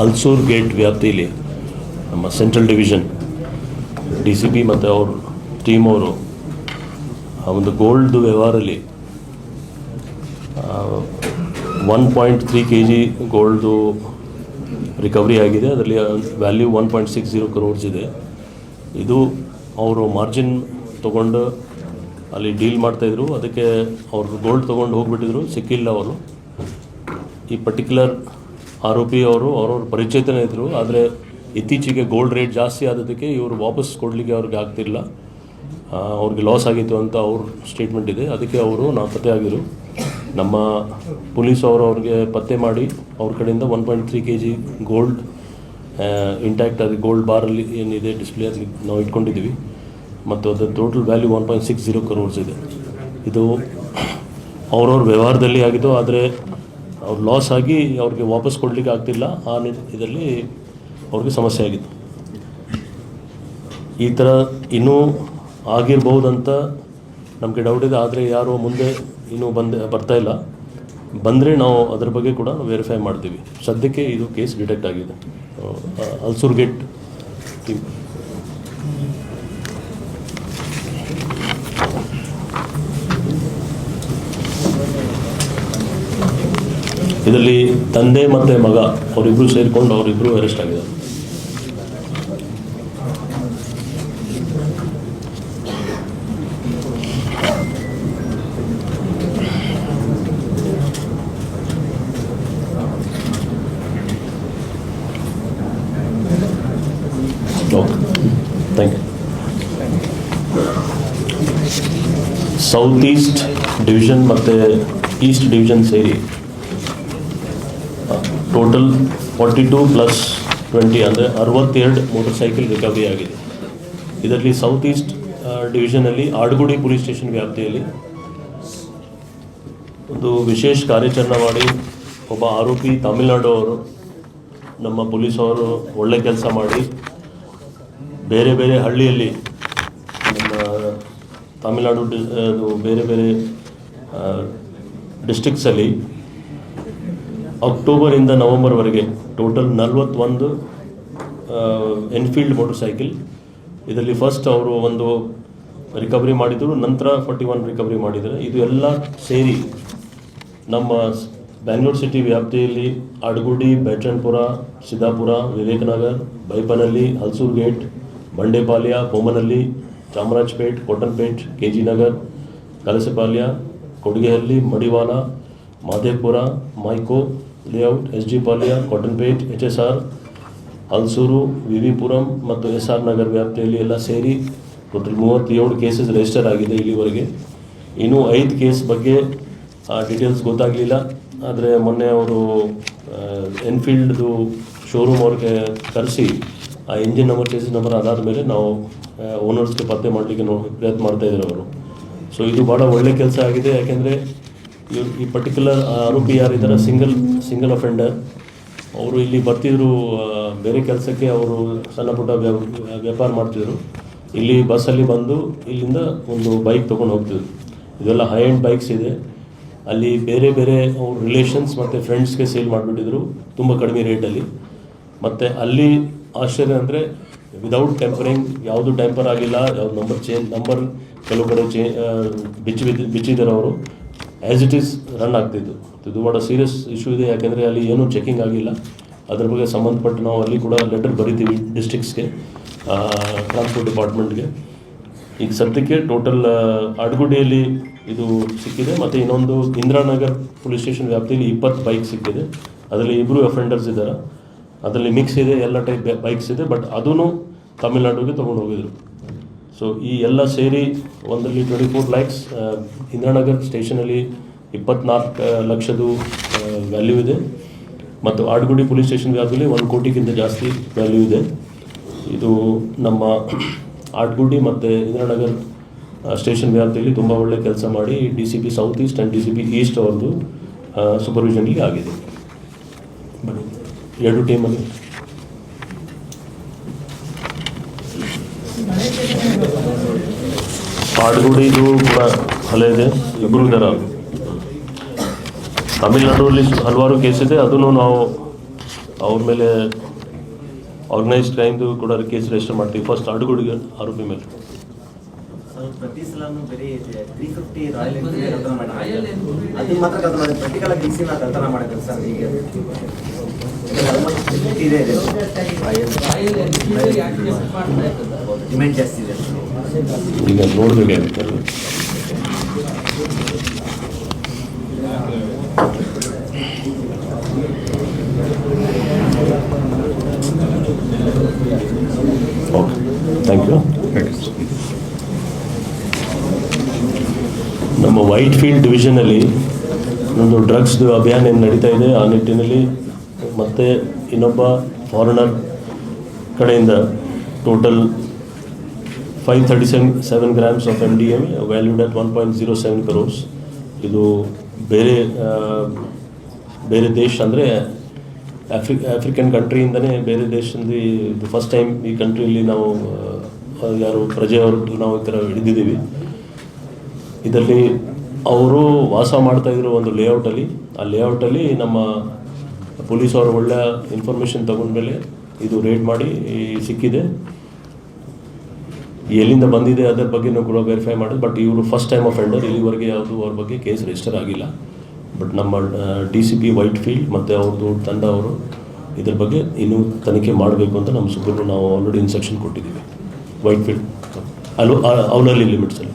Halsoor gate ವ್ಯಾಪ್ತಿಯಲ್ಲಿ ನಮ್ಮ central division, D C P ಮತ್ತು ಅವರು ಟೀಮ್ ಅವರು ಆ ಒಂದು gold ವ್ಯವಹಾರಲ್ಲಿ one point three K G ಗೋಲ್ಡ್ದು recovery ಆಗಿದೆ. ಅದರಲ್ಲಿ value one point six zero crores ಇದೆ. ಇದು ಅವರು ಮಾರ್ಜಿನ್ ತೊಗೊಂಡು ಅಲ್ಲಿ ಡೀಲ್ ಮಾಡ್ತಾಯಿದ್ರು ಅದಕ್ಕೆ ಅವರು ಗೋಲ್ಡ್ ತೊಗೊಂಡು ಹೋಗಿಬಿಟ್ಟಿದ್ರು. ಸಿಕ್ಕಿಲ್ಲ ಅವರು. ಈ ಪರ್ಟಿಕ್ಯುಲರ್ ಆರೋಪಿ ಅವರು ಅವ್ರವ್ರ ಪರಿಚಯತನೇ ಇದ್ದರು ಆದರೆ ಇತ್ತೀಚೆಗೆ ಗೋಲ್ಡ್ ರೇಟ್ ಜಾಸ್ತಿ ಆದದಕ್ಕೆ ಇವರು ವಾಪಸ್ ಕೊಡಲಿಕ್ಕೆ ಅವ್ರಿಗೆ ಆಗ್ತಿಲ್ಲ ಅವ್ರಿಗೆ ಲಾಸ್ ಆಗಿತ್ತು ಅಂತ ಅವ್ರ ಸ್ಟೇಟ್ಮೆಂಟ್ ಇದೆ. ಅದಕ್ಕೆ ಅವರು ನಾಪತ್ತೆ ಆಗಿರು ನಮ್ಮ ಪೊಲೀಸ್ ಅವರು ಅವ್ರಿಗೆ ಪತ್ತೆ ಮಾಡಿ, ಅವ್ರ ಕಡೆಯಿಂದ one point three K G gold intact ಅದು ಗೋಲ್ಡ್ ಬಾರಲ್ಲಿ ಏನಿದೆ ಡಿಸ್ಪ್ಲೇ ಅದಕ್ಕೆ ನಾವು ಇಟ್ಕೊಂಡಿದ್ದೀವಿ. ಮತ್ತು ಅದರ total value one point six zero ಇದೆ. ಇದು ಅವ್ರವ್ರ ವ್ಯವಹಾರದಲ್ಲಿ ಆಗಿದ್ದು, ಆದರೆ ಅವ್ರು ಲಾಸ್ ಆಗಿ ಅವ್ರಿಗೆ ವಾಪಸ್ ಕೊಡಲಿಕ್ಕೆ ಆಗ್ತಿಲ್ಲ, ಆ ಇದರಲ್ಲಿ ಅವ್ರಿಗೆ ಸಮಸ್ಯೆ ಆಗಿತ್ತು. ಈ ಥರ ಇನ್ನೂ ಆಗಿರ್ಬೋದಂತ ನಮಗೆ ಡೌಟ್ ಇದೆ, ಆದರೆ ಯಾರು ಮುಂದೆ ಇನ್ನೂ ಬಂದೆ, ಬರ್ತಾ ಇಲ್ಲ. ಬಂದರೆ ನಾವು ಅದ್ರ ಬಗ್ಗೆ ಕೂಡ ವೆರಿಫೈ ಮಾಡ್ತೀವಿ. ಸದ್ಯಕ್ಕೆ ಇದು ಕೇಸ್ ಡಿಟೆಕ್ಟ್ ಆಗಿದೆ. ಅಲ್ಸೂರ್ ಗೇಟ್ ಟೀಮ್ ಇದರಲ್ಲಿ ತಂದೆ ಮತ್ತೆ ಮಗ ಅವರಿಬ್ಬರು ಸೇರಿಕೊಂಡು ಅವರಿಬ್ಬರು ಅರೆಸ್ಟ್ ಆಗಿದ್ದಾರೆ. ಸೌತ್ ಈಸ್ಟ್ ಡಿವಿಷನ್ ಮತ್ತು ಈಸ್ಟ್ ಡಿವಿಷನ್ ಸೇರಿ total forty two plus twenty ಅಂದರೆ ಅರವತ್ತೆರಡು ಮೋಟರ್ ಸೈಕಲ್ ರಿಕವರಿ ಆಗಿದೆ. ಇದರಲ್ಲಿ ಸೌತ್ ಈಸ್ಟ್ ಡಿವಿಷನಲ್ಲಿ ಆಡುಗುಡಿ ಪೊಲೀಸ್ ಸ್ಟೇಷನ್ ವ್ಯಾಪ್ತಿಯಲ್ಲಿ ಒಂದು ವಿಶೇಷ ಕಾರ್ಯಾಚರಣೆ ಮಾಡಿ ಒಬ್ಬ ಆರೋಪಿ ತಮಿಳುನಾಡು ಅವರು, ನಮ್ಮ ಪೊಲೀಸ್ ಅವರು ಒಳ್ಳೆ ಕೆಲಸ ಮಾಡಿ ಬೇರೆ ಬೇರೆ ಹಳ್ಳಿಯಲ್ಲಿ ನಮ್ಮ ತಮಿಳುನಾಡು ಬೇರೆ ಬೇರೆ ಡಿಸ್ಟಿಕ್ಸಲ್ಲಿ ಅಕ್ಟೋಬರಿಂದ ನವಂಬರ್ವರೆಗೆ ಟೋಟಲ್ ನಲ್ವತ್ತೊಂದು ಎನ್ಫೀಲ್ಡ್ ಮೋಟರ್ ಸೈಕಲ್ ಇದರಲ್ಲಿ ಫಸ್ಟ್ ಅವರು ಒಂದು ರಿಕವರಿ ಮಾಡಿದರು, ನಂತರ ಫಾರ್ಟಿ ಒನ್ ರಿಕವರಿ ಮಾಡಿದ್ದಾರೆ. ಇದು ಎಲ್ಲ ಸೇರಿ ನಮ್ಮ ಬ್ಯಾಂಗ್ಳೂರು ಸಿಟಿ ವ್ಯಾಪ್ತಿಯಲ್ಲಿ Adugodi Bechanpura Siddapura Vivekanagar Byappanahalli Halsuru gate Bandepalya Bommanahalli Chamarajpet Cottonpet K G Nagar Kalasipalya Kodigehalli Madiwala Madepura Mico layout, S G Palya Cottonpet H S R, Halsuru Puram ಮತ್ತು S R Nagar ವ್ಯಾಪ್ತಿಯಲ್ಲಿ ಎಲ್ಲ ಸೇರಿ total ಮೂವತ್ತೇಳು cases register ಆಗಿದೆ ಇಲ್ಲಿವರೆಗೆ. ಇನ್ನೂ ಐದು case ಬಗ್ಗೆ ಡೀಟೇಲ್ಸ್ ಗೊತ್ತಾಗಲಿಲ್ಲ. ಆದರೆ ಮೊನ್ನೆ ಅವರು ಎನ್ಫೀಲ್ಡ್ದು ಶೋರೂಮ್ ಅವ್ರಿಗೆ ಕರೆಸಿ, ಆ ಇಂಜಿನ್ ನಂಬರ್ ಚೇಸಿಸ್ ನಂಬರ್ ಅದಾದ ಮೇಲೆ ನಾವು ಓನರ್ಸ್ಗೆ ಪತ್ತೆ ಮಾಡಲಿಕ್ಕೆ ಪ್ರಯತ್ನ ಮಾಡ್ತಾ ಇದ್ದಾರೆ ಅವರು. ಸೊ ಇದು ಭಾಳ ಒಳ್ಳೆ ಕೆಲಸ ಆಗಿದೆ. ಯಾಕೆಂದರೆ ಈ ಪರ್ಟಿಕ್ಯುಲರ್ ಆರೋಪಿ ಯಾರಿದ್ದಾರೆ ಸಿಂಗಲ್ ಸಿಂಗಲ್ ಅಫೆಂಡರ್ ಅವರು ಇಲ್ಲಿ ಬರ್ತಿದ್ರು ಬೇರೆ ಕೆಲಸಕ್ಕೆ ಅವರು ಸಣ್ಣ ಪುಟ್ಟ ವ್ಯ- ವ್ಯಾಪಾರ ಮಾಡ್ತಿದ್ರು. ಇಲ್ಲಿ ಬಸ್ಸಲ್ಲಿ ಬಂದು ಇಲ್ಲಿಂದ ಒಂದು ಬೈಕ್ ತೊಗೊಂಡು ಹೋಗ್ತಿದ್ರು. ಇದೆಲ್ಲ ಹೈ ಆ್ಯಂಡ್ ಬೈಕ್ಸ್ ಇದೆ. ಅಲ್ಲಿ ಬೇರೆ ಬೇರೆ ಅವ್ರ ರಿಲೇಷನ್ಸ್ ಮತ್ತು ಫ್ರೆಂಡ್ಸ್ಗೆ ಸೇಲ್ ಮಾಡಿಬಿಟ್ಟಿದ್ರು, ತುಂಬ ಕಡಿಮೆ ರೇಟಲ್ಲಿ ಮತ್ತು ಅಲ್ಲಿ ಆಶ್ಚರ್ಯ ಅಂದರೆ ವಿದೌಟ್ ಟೆಂಪರಿಂಗ್ ಯಾವುದು ಟೆಂಪರ್ ಆಗಿಲ್ಲ, ಯಾವ್ದು ನಂಬರ್ ಚೇಂಜ್ ನಂಬರ್ ಕೆಲವು ಕಡೆ ಚೇ ಬಿಚ್ಚಿ ಬಿದ್ದು, ಬಿಚ್ಚಿದ್ದಾರೆ ಅವರು. ಆ್ಯಸ್ ಇಟ್ ಈಸ್ ರನ್ ಆಗ್ತಿದ್ದು ಇದು ಭಾಳ ಸೀರಿಯಸ್ ಇಶ್ಯೂ ಇದೆ. ಯಾಕೆಂದರೆ ಅಲ್ಲಿ ಏನೂ ಚೆಕಿಂಗ್ ಆಗಿಲ್ಲ. ಅದ್ರ ಬಗ್ಗೆ ಸಂಬಂಧಪಟ್ಟು ನಾವು ಅಲ್ಲಿ ಕೂಡ ಲೆಟರ್ ಬರಿತೀವಿ ಡಿಸ್ಟಿಕ್ಸ್ಗೆ ಟ್ರಾನ್ಸ್ಪೋರ್ಟ್ ಡಿಪಾರ್ಟ್ಮೆಂಟ್ಗೆ ಈಗ ಸದ್ಯಕ್ಕೆ ಟೋಟಲ್ ಅಡ್ಗುಡಿಯಲ್ಲಿ ಇದು ಸಿಕ್ಕಿದೆ. ಮತ್ತು ಇನ್ನೊಂದು ಇಂದಿರಾನಗರ್ ಪೊಲೀಸ್ ಸ್ಟೇಷನ್ ವ್ಯಾಪ್ತಿಯಲ್ಲಿ ಇಪ್ಪತ್ತು ಬೈಕ್ ಸಿಕ್ಕಿದೆ. ಅದರಲ್ಲಿ ಇಬ್ಬರು ಅಫೆಂಡರ್ಸ್ ಇದ್ದಾರೆ ಅದರಲ್ಲಿ ಮಿಕ್ಸ್ ಇದೆ. ಎಲ್ಲ ಟೈಪ್ ಬೈಕ್ಸ್ ಇದೆ. ಬಟ್ ಅದೂ ತಮಿಳ್ನಾಡುಗೆ ತೊಗೊಂಡು ಹೋಗಿದ್ರು. ಸೊ ಈ ಎಲ್ಲ ಸೇರಿ ಒಂದರಲ್ಲಿ ಟ್ವೆಂಟಿ ಫೋರ್ ಲ್ಯಾಕ್ಸ್ ಇಂದಿರಾನಗರ್ ಸ್ಟೇಷನಲ್ಲಿ ಇಪ್ಪತ್ನಾಲ್ಕು ಲಕ್ಷದ ವ್ಯಾಲ್ಯೂ ಇದೆ. ಮತ್ತು ಆಡುಗುಡಿ ಪೊಲೀಸ್ ಸ್ಟೇಷನ್ ವ್ಯಾಪ್ತಿಯಲ್ಲಿ ಒಂದು ಕೋಟಿಗಿಂತ ಜಾಸ್ತಿ ವ್ಯಾಲ್ಯೂ ಇದೆ. ಇದು ನಮ್ಮ ಆಡುಗುಡಿ ಮತ್ತು ಇಂದಿರಾನಗರ್ ಸ್ಟೇಷನ್ ವ್ಯಾಪ್ತಿಯಲ್ಲಿ ತುಂಬ ಒಳ್ಳೆ ಕೆಲಸ ಮಾಡಿ D C P south east and D C P east ಅವ್ರದ್ದು ಸೂಪರ್ವಿಷನ್ಗೆ ಆಗಿದೆ. ಬನ್ನಿ. ಎರಡು ಟೀಮಲ್ಲಿ ಆಡ್ಗುಡಿದು ಕೂಡ ಹಲೆ ಇದೆ. ಇಬ್ಬರು ಇದ್ದಾರೆ ತಮಿಳ್ನಾಡಲ್ಲಿ ಹಲವಾರು ಕೇಸ್ ಇದೆ. ಅದನ್ನು ನಾವು ಅವ್ರ ಮೇಲೆ ಆರ್ಗನೈಸ್ ಕ್ರೈಮ್ದು ಕೂಡ ಕೇಸ್ ರಿಜಿಸ್ಟರ್ ಮಾಡ್ತೀವಿ. ಫಸ್ಟ್ ಆಡುಗುಡಿಗೆ ಆರೋಪಿ ಮೇಲೆ. ಸರ್. ಪ್ರತಿ ಡಿಮ್ಯಾಂಡ್ ಜಾಸ್ತಿ ಇದೆ. ಈಗ ನೋಡಿದ್ರೆ ಓಕೆ ಥ್ಯಾಂಕ್ ಯು ನಮ್ಮ ವೈಟ್ ಫೀಲ್ಡ್ ಡಿವಿಷನಲ್ಲಿ ಒಂದು ಡ್ರಗ್ಸ್ದು ಅಭಿಯಾನ ಏನು ನಡೀತಾ ಇದೆ ಆ ನಿಟ್ಟಿನಲ್ಲಿ ಮತ್ತು ಇನ್ನೊಬ್ಬ ಫಾರಿನರ್ ಕಡೆಯಿಂದ total five thirty seven seven grams of M D M valued at one point zero seven crores ಇದು ಬೇರೆ ಬೇರೆ ದೇಶ ಅಂದರೆ ಆಫ್ರಿ ಆಫ್ರಿಕನ್ ಕಂಟ್ರಿಯಿಂದನೇ ಬೇರೆ ದೇಶದಲ್ಲಿ, ಇದು ಫಸ್ಟ್ ಟೈಮ್ ಈ ಕಂಟ್ರಿಯಲ್ಲಿ ನಾವು ಯಾರು ಪ್ರಜೆಯವರು ನಾವು ಈ ಥರ ಹಿಡಿದಿದ್ದೀವಿ. ಇದರಲ್ಲಿ ಅವರು ವಾಸ ಮಾಡ್ತಾ ಇರೋ ಒಂದು ಲೇಔಟಲ್ಲಿ ಆ ಲೇಔಟಲ್ಲಿ ನಮ್ಮ ಪೊಲೀಸ್ ಅವರು ಒಳ್ಳೆಯ ಇನ್ಫಾರ್ಮೇಷನ್ ತಗೊಂಡ್ಮೇಲೆ ಇದು ರೇಡ್ ಮಾಡಿ ಸಿಕ್ಕಿದೆ. ಎಲ್ಲಿಂದ ಬಂದಿದೆ ಅದರ ಬಗ್ಗೆನೂ ಕೂಡ ವೆರಿಫೈ ಮಾಡೋದು ಬಟ್ ಇವರು ಫಸ್ಟ್ ಟೈಮ್ ಅಫೆಂಡರ್ ಇಲ್ಲಿವರೆಗೆ ಯಾವುದು ಅವ್ರ ಬಗ್ಗೆ ಕೇಸ್ ರಿಜಿಸ್ಟರ್ ಆಗಿಲ್ಲ. ಬಟ್ ನಮ್ಮ D C P Whitefield ಮತ್ತು ಅವ್ರದ್ದು ತಂಡ ಅವರು ಇದ್ರ ಬಗ್ಗೆ ಇನ್ನೂ ತನಿಖೆ ಮಾಡಬೇಕು ಅಂತ ನಮ್ಮ ಸುಪ್ರೀಂ ನಾವು ಆಲ್ರೆಡಿ ಇನ್ಸ್ಟ್ರಕ್ಷನ್ ಕೊಟ್ಟಿದ್ದೀವಿ. ವೈಟ್ ಫೀಲ್ಡ್ ಅಲ್ಲೂ. ಅವನಲ್ಲಿ ಲಿಮಿಟ್ಸಲ್ಲಿ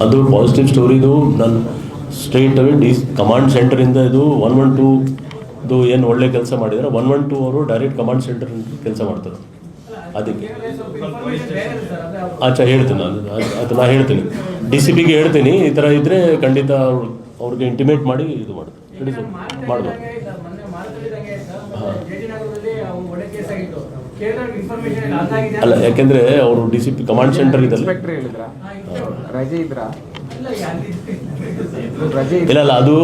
ಅದು ಪಾಸಿಟಿವ್ ಸ್ಟೋರಿದು ನಾನು ಸ್ಟ್ರೈಟ್ ಅವೇ ಡಿ ಕಮಾಂಡ್ ಸೆಂಟರಿಂದ ಇದು ಒನ್ ಒನ್ ಟೂ ಇದು ಏನು ಒಳ್ಳೆ ಕೆಲಸ ಮಾಡಿದ್ರೆ ಒನ್ ಒನ್ ಟೂ ಅವರು ಡೈರೆಕ್ಟ್ ಕಮಾಂಡ್ ಸೆಂಟರ್ ಕೆಲಸ ಮಾಡ್ತಾರೆ. ಅದಕ್ಕೆ. ಆಚೆ ಹೇಳ್ತೀನಿ ನಾನು. ಅದು- ಅದು ನಾನು ಹೇಳ್ತೀನಿ. ಡಿ ಸಿ ಪಿಗೆ ಹೇಳ್ತೀನಿ ಈ ಥರ ಇದ್ದರೆ ಖಂಡಿತ ಅವ್ರು ಅವ್ರಿಗೆ ಇಂಟಿಮೇಟ್ ಮಾಡಿ ಇದು ಮಾಡೋದು ಅದಾಗಿದೆ ಅಲ್ಲ ಯಾಕೆಂದ್ರೆ ಅವರು D C P command centre ಇದಲ್ಲ ಇನ್ಸ್ಪೆಕ್ಟರ್ ಹೇಳಿದ್ರ? ರಜೆ ಇಲ್ಲ ಇಲ್ಲ ಅಲ್ಲ ಅದು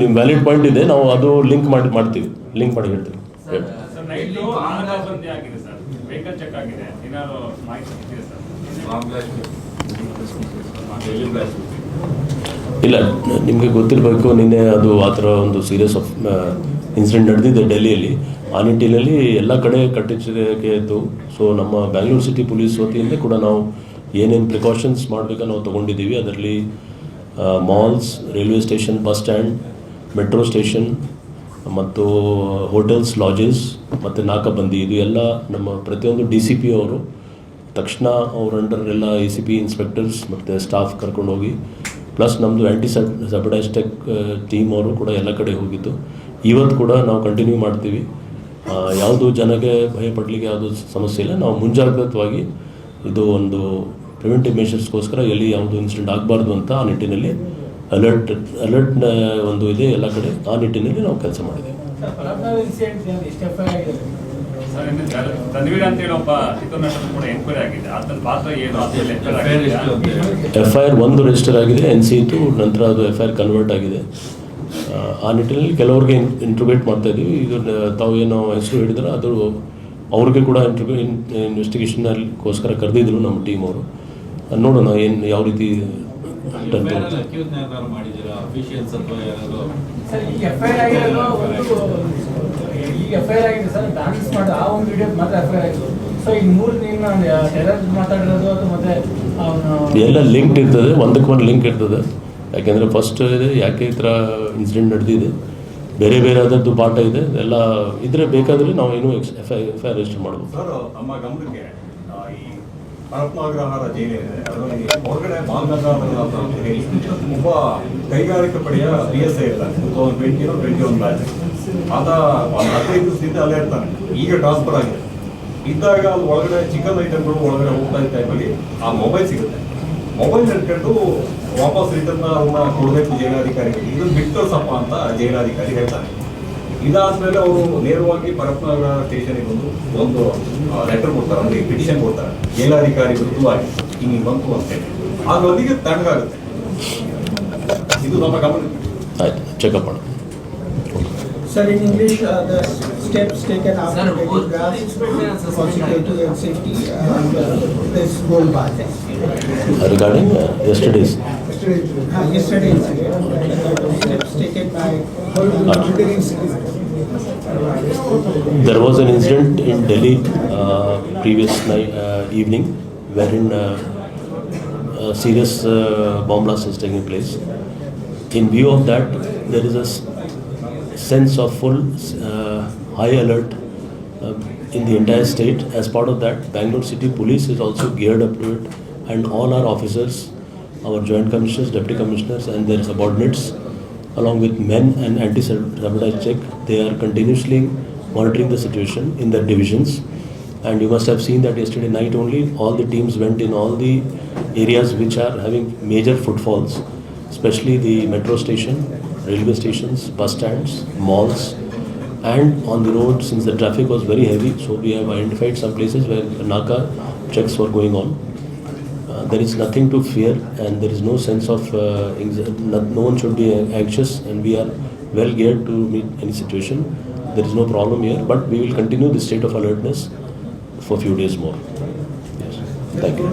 ನಿಮ್ಮ ವ್ಯಾಲಿಡ್ ಪಾಯಿಂಟ್ ಇದೆ ನಾವು ಅದು ಲಿಂಕ್ ಮಾಡಿ ಮಾಡ್ತೀವಿ ಲಿಂಕ್ ಮಾಡಿ ಹೇಳ್ತೀವಿ. ಆಗಿದೆ ಇಲ್ಲ, ನಿಮಗೆ ಗೊತ್ತಿರಬೇಕು, ನಿನ್ನೆ ಅದು ಆ ಥರ ಒಂದು ಸೀರಿಯಸ್ ಆಫ್ ಇನ್ಸಿಡೆಂಟ್ ನಡೆದಿದೆ ಡೆಲ್ಲಿಯಲ್ಲಿ. ಆ ನಿಟ್ಟಿನಲ್ಲಿ ಎಲ್ಲ ಕಡೆ ಕಟ್ಟೆಚ್ಚರಿಕೆ ಇತ್ತು ಸೊ ನಮ್ಮ ಬ್ಯಾಂಗ್ಳೂರು ಸಿಟಿ ಪೊಲೀಸ್ ವತಿಯಿಂದ ಕೂಡ ನಾವು ಏನೇನು ಪ್ರಿಕಾಷನ್ಸ್ ಮಾಡಬೇಕು ನಾವು ತೊಗೊಂಡಿದ್ದೀವಿ. ಅದರಲ್ಲಿ malls railway station bus stand metro station ಮತ್ತು ಹೋಟೆಲ್ಸ್ ಲಾಜಸ್ ಮತ್ತು ನಾಕಾಬಂದಿ, ಇದು ಎಲ್ಲ ನಮ್ಮ ಪ್ರತಿಯೊಂದು ಡಿ ಸಿ ಪಿ ಅವರು ತಕ್ಷಣ ಅವ್ರ ಅಂಡರ್ ಎಲ್ಲ ಎ ಸಿ ಪಿ ಇನ್ಸ್ಪೆಕ್ಟರ್ಸ್ ಮತ್ತು ಸ್ಟಾಫ್ ಕರ್ಕೊಂಡು ಹೋಗಿ ಪ್ಲಸ್ ನಮ್ಮದು ಆ್ಯಂಟಿ ಸಬ್ ಸಬಡೈಸ್ಟೆಕ್ ಟೀಮ್ ಅವರು ಕೂಡ ಎಲ್ಲ ಕಡೆ ಹೋಗಿದ್ದು. ಇವತ್ತು ಕೂಡ ನಾವು ಕಂಟಿನ್ಯೂ ಮಾಡ್ತೀವಿ. ಯಾವುದು ಜನಕ್ಕೆ ಭಯಪಡಲಿಕ್ಕೆ ಯಾವುದು ಸಮಸ್ಯೆ ಇಲ್ಲ. ನಾವು ಮುಂಜಾಗ್ರತವಾಗಿ ಇದು ಒಂದು ಪ್ರಿವೆಂಟಿವ್ ಮೆಷರ್ಸ್ಗೋಸ್ಕರ ಎಲ್ಲಿ ಯಾವುದು ಇನ್ಸಿಡೆಂಟ್ ಆಗಬಾರ್ದು ಅಂತ ಆ ನಿಟ್ಟಿನಲ್ಲಿ ಅಲರ್ಟ್ ಅಲರ್ಟ್ ಒಂದು ಇದೆ ಎಲ್ಲ ಕಡೆ ಆ ನಿಟ್ಟಿನಲ್ಲಿ ನಾವು ಕೆಲಸ ಮಾಡಿದ್ದೀವಿ. ಎಫ್ ಐ ಆರ್ ಒಂದು ರಿಜಿಸ್ಟರ್ ಆಗಿದೆ ಎನ್ ಸಿ ಇತ್ತು ನಂತರ ಅದು ಎಫ್ ಐ ಆರ್ ಕನ್ವರ್ಟ್ ಆಗಿದೆ. ಆ, ನಿಟ್ಟಿನಲ್ಲಿ ಕೆಲವ್ರಿಗೆ ಇಂಟ್ರಿಬೇಟ್ ಮಾಡ್ತಾ ಇದ್ದೀವಿ. ಇದು ತಾವು ಏನು ಹೆಸರು ಹೇಳಿದ್ರೆ ಅದು ಅವ್ರಿಗೆ ಕೂಡ ಇಂಟ್ರಿಬ್ಯೂ ಇನ್ವೆಸ್ಟಿಗೇಷನ್ಗೋಸ್ಕರ ಕರೆದಿದ್ರು ನಮ್ಮ ಟೀಮ್ ಅವರು. ನೋಡೋಣ ಏನು ಯಾವ ರೀತಿ ಎಫ್ ಐ ಆರ್ ಆಗಿದೆ ಸರ್ ಡಾನ್ಸ್ ಮಾಡಿ ಆ ಒಂದು ವಿಡಿಯೋ ಮಾತ್ರ ಎಫ್ ಐ ಆರ್ ಆಗಿದೆ ಸೊ ಈ ಮೂರು ನೀನು ಟೆರರ್ ಮಾತಾಡಿರೋದು ಅದು ಮತ್ತೆ ಅವನು ಎಲ್ಲ ಲಿಂಕ್ ಇರ್ತದೆ ಒಂದಕ್ಕೆ ಒಂದು ಲಿಂಕ್ ಇರ್ತದೆ. ಯಾಕೆಂದ್ರೆ ಫಸ್ಟ್ ಇದೆ ಯಾಕೆ ಈ ಥರ ಇನ್ಸಿಡೆಂಟ್ ನಡೆದಿದೆ? ಬೇರೆ ಬೇರೆ ಆದದ್ದು ಪಾಠ ಇದೆ ಎಲ್ಲ ಇದ್ರೆ ಬೇಕಾದರೆ ನಾವು ಏನು X F I F I R register ಮಾಡ್ಬೋದು. ಸರ್ ನಮ್ಮ ಗಮನಕ್ಕೆ ಆ, ಈ ಪರಪ್ನಾಗ್ರಹಾರ ಜೈಲಿದೆ ಅದರಲ್ಲಿ ಹೊರಗಡೆ ಬಾಲ್ಗಂಗಾಧರ ಒಬ್ಬ ಕೈಗಾರಿಕಾ ಪಡೆಯ ಬಿ ಎಸ್ ಐ ಇಲ್ಲ two thousand twenty twenty one batch ಆತ ಹದಿನೈದು ದಿವಸದಿಂದ ಅಲ್ಲೇ ಇರ್ತಾನೆ. ಈಗ ಟ್ರಾನ್ಸ್ಫರ್ ಆಗಿದೆ. ಇದ್ದಾಗ ಅಲ್ಲಿ ಒಳಗಡೆ ಚಿಕನ್ ಐಟಮ್ಗಳು ಒಳಗಡೆ ಹೋಗ್ತಾ ಇದ್ದ ಟೈಮಲ್ಲಿ ಆ ಮೊಬೈಲ್ ಸಿಗುತ್ತೆ. ಮೊಬೈಲ್ ಇಟ್ಕೊಂಡು ವಾಪಸ್ ರಿಟರ್ನ್ ಅವನ್ನ ಕೊಡಬೇಕು ಜೈಲಾಧಿಕಾರಿಗೆ. ಇದು ಬಿಟ್ಟು ಅಂತ ಜೈಲಾಧಿಕಾರಿ ಹೇಳ್ತಾನೆ. ಇದಾದ್ಮೇಲೆ ಅವರು ನೇರವಾಗಿ ಪರಪ್ಪನಗರ ಸ್ಟೇಷನ್ಗೆ ಬಂದು ಒಂದು ಲೆಟರ್ ಕೊಡ್ತಾರೆ ಅಂದ್ರೆ ಪಿಟಿಷನ್ ಕೊಡ್ತಾರೆ. ಜೈಲಾಧಿಕಾರಿ ವಿರುದ್ಧವಾಗಿ ಹಿಂಗೆ ಬಂತು ಅಂತೇಳಿ ಅದರೊಂದಿಗೆ ತಣ್ಣಗಾಗುತ್ತೆ ಇದು ನಮ್ಮ ಗಮನ. ಚೆಕಪ್ ಮಾಡೋಣ. Sir, in English, uh, the steps taken after Sir, getting for security and safety and uh, this gold bar. Uh, regarding uh, yesterday's. Uh, yesterday incident, uh, steps taken by There was an incident in Delhi uh, previous night, uh, evening wherein uh, a serious uh, bomb blast has taken place. In view of that, there is a sense of full uh, high alert uh, in the entire state. As part of that, Bangalore City Police is also geared up to it, and all our officers, our joint commissioners, deputy commissioners, and their subordinates, along with men and anti-sabotage check, they are continuously monitoring the situation in their divisions. And you must have seen that yesterday night only, all the teams went in all the areas which are having major footfalls, especially the metro station, railway stations, bus stands, malls, and on the road since the traffic was very heavy. So we have identified some places where Naka checks were going on. Uh, there is nothing to fear, and there is no sense of uh, no, no one should be anxious, and we are well geared to meet any situation. There is no problem here, but we will continue the state of alertness for a few days more. Yes. Thank you.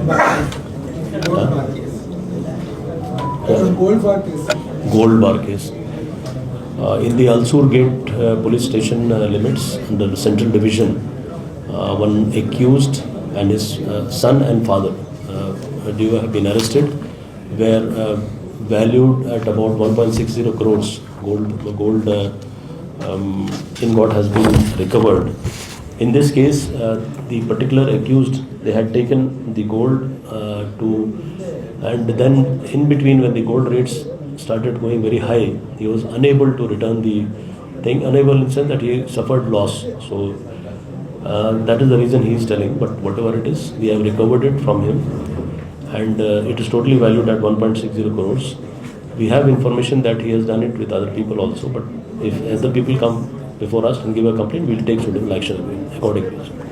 Case. Yeah. Gold bar case. Uh, in the Alsur Gate uh, police station uh, limits under the central division, one accused and his son and father uh, have been arrested, were valued at about 1.60 crores. Gold, gold um, ingot has been recovered. In this case, uh, the particular accused, they had taken the gold uh, to, and then in between when the gold rates started going very high, he was unable to return the thing, unable in the sense that he suffered loss. So uh, that is the reason he is telling, but whatever it is, we have recovered it from him and uh, it is totally valued at 1.60 crores. We have information that he has done it with other people also, but if other people come before us and give a complaint, we will take suitable action accordingly.